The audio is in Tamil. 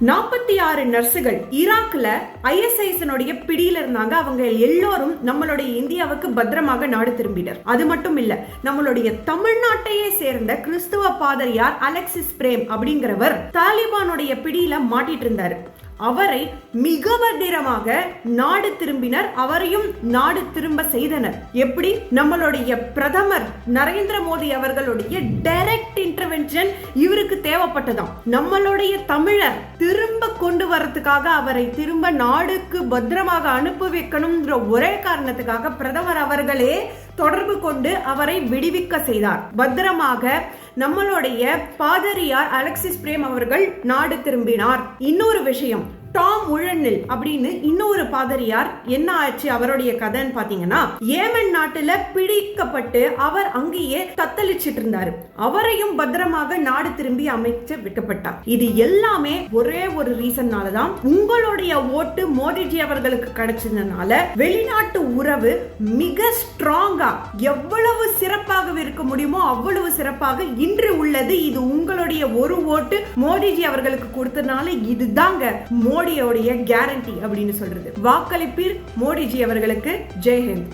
நாற்பத்தி ஆறு நர்ஸுகள் ஈராக்ல ஐஎஸ்ஐஎஸ்னுடைய பிடியில இருந்தாங்க. அவங்க எல்லோரும் நம்மளுடைய இந்தியாவுக்கு பத்திரமாக நாடு திரும்பினர். அது மட்டும் இல்ல நம்மளுடைய தமிழ்நாட்டையே சேர்ந்த கிறிஸ்துவ பாதிரியார் அலெக்சிஸ் பிரேம் அப்படிங்கிறவர் தாலிபானுடைய பிடியில மாட்டிட்டு இருந்தாரு. அவரை மிக பத்திரமாக நாடு திரும்பினர் அவரையும் நாடு திரும்ப செய்தனர். எப்படி? நம்மளுடைய பிரதமர் நரேந்திர மோடி அவர்களுடைய டைரக்ட் இன்டர்வென்ஷன் இவருக்கு தேவைப்பட்டதாம். நம்மளுடைய தமிழர் திரும்ப கொண்டு வரதுக்காக அவரை திரும்ப நாடுக்கு பத்திரமாக அனுப்பி வைக்கணும்ன்ற ஒரே காரணத்துக்காக பிரதமர் அவர்களே தொடர்பு கொண்டு அவரை விடுவிக்க செய்தார். பத்திரமாக நம்மளுடைய பாதரியார் அலெக்சிஸ் பிரேம் அவர்கள் நாடு திரும்பினார். இன்னொரு விஷயம் டாம் உழனில் அப்படின்னு இன்னொரு பாதிரியார் என்ன ஆச்சு? அவருடைய கதைன்னு பாத்தீங்கன்னா ஏமன் நாட்டுல பிடிக்கப்பட்டு அவர் அங்கேயே தத்தளிச்சிட்டு இருந்தாரு. அவரையும் பத்திரமாக நாடு திரும்பி அமைச்சு விற்கப்பட்டார் இது எல்லாமே ஒரே ஒரு ரீசன்னால தான் உங்களுடைய ஓட்டு மோடிஜி அவர்களுக்கு கிடைச்சதுனால வெளிநாட்டு உறவு மிக ஸ்ட்ராங்கா எவ்வளவு சிறப்பு இருக்க முடியுமோ அவ்வளவு சிறப்பாக இன்று உள்ளது. இது உங்களுடைய ஒரு ஓட்டு. மோடிஜி அவர்களுக்கு கொடுத்ததுனால இதுதாங்க மோடியோடைய கேரண்டி அப்படின்னு சொல்றது. வாக்களிப்பீர் மோடிஜி அவர்களுக்கு. ஜெய்ஹிந்த்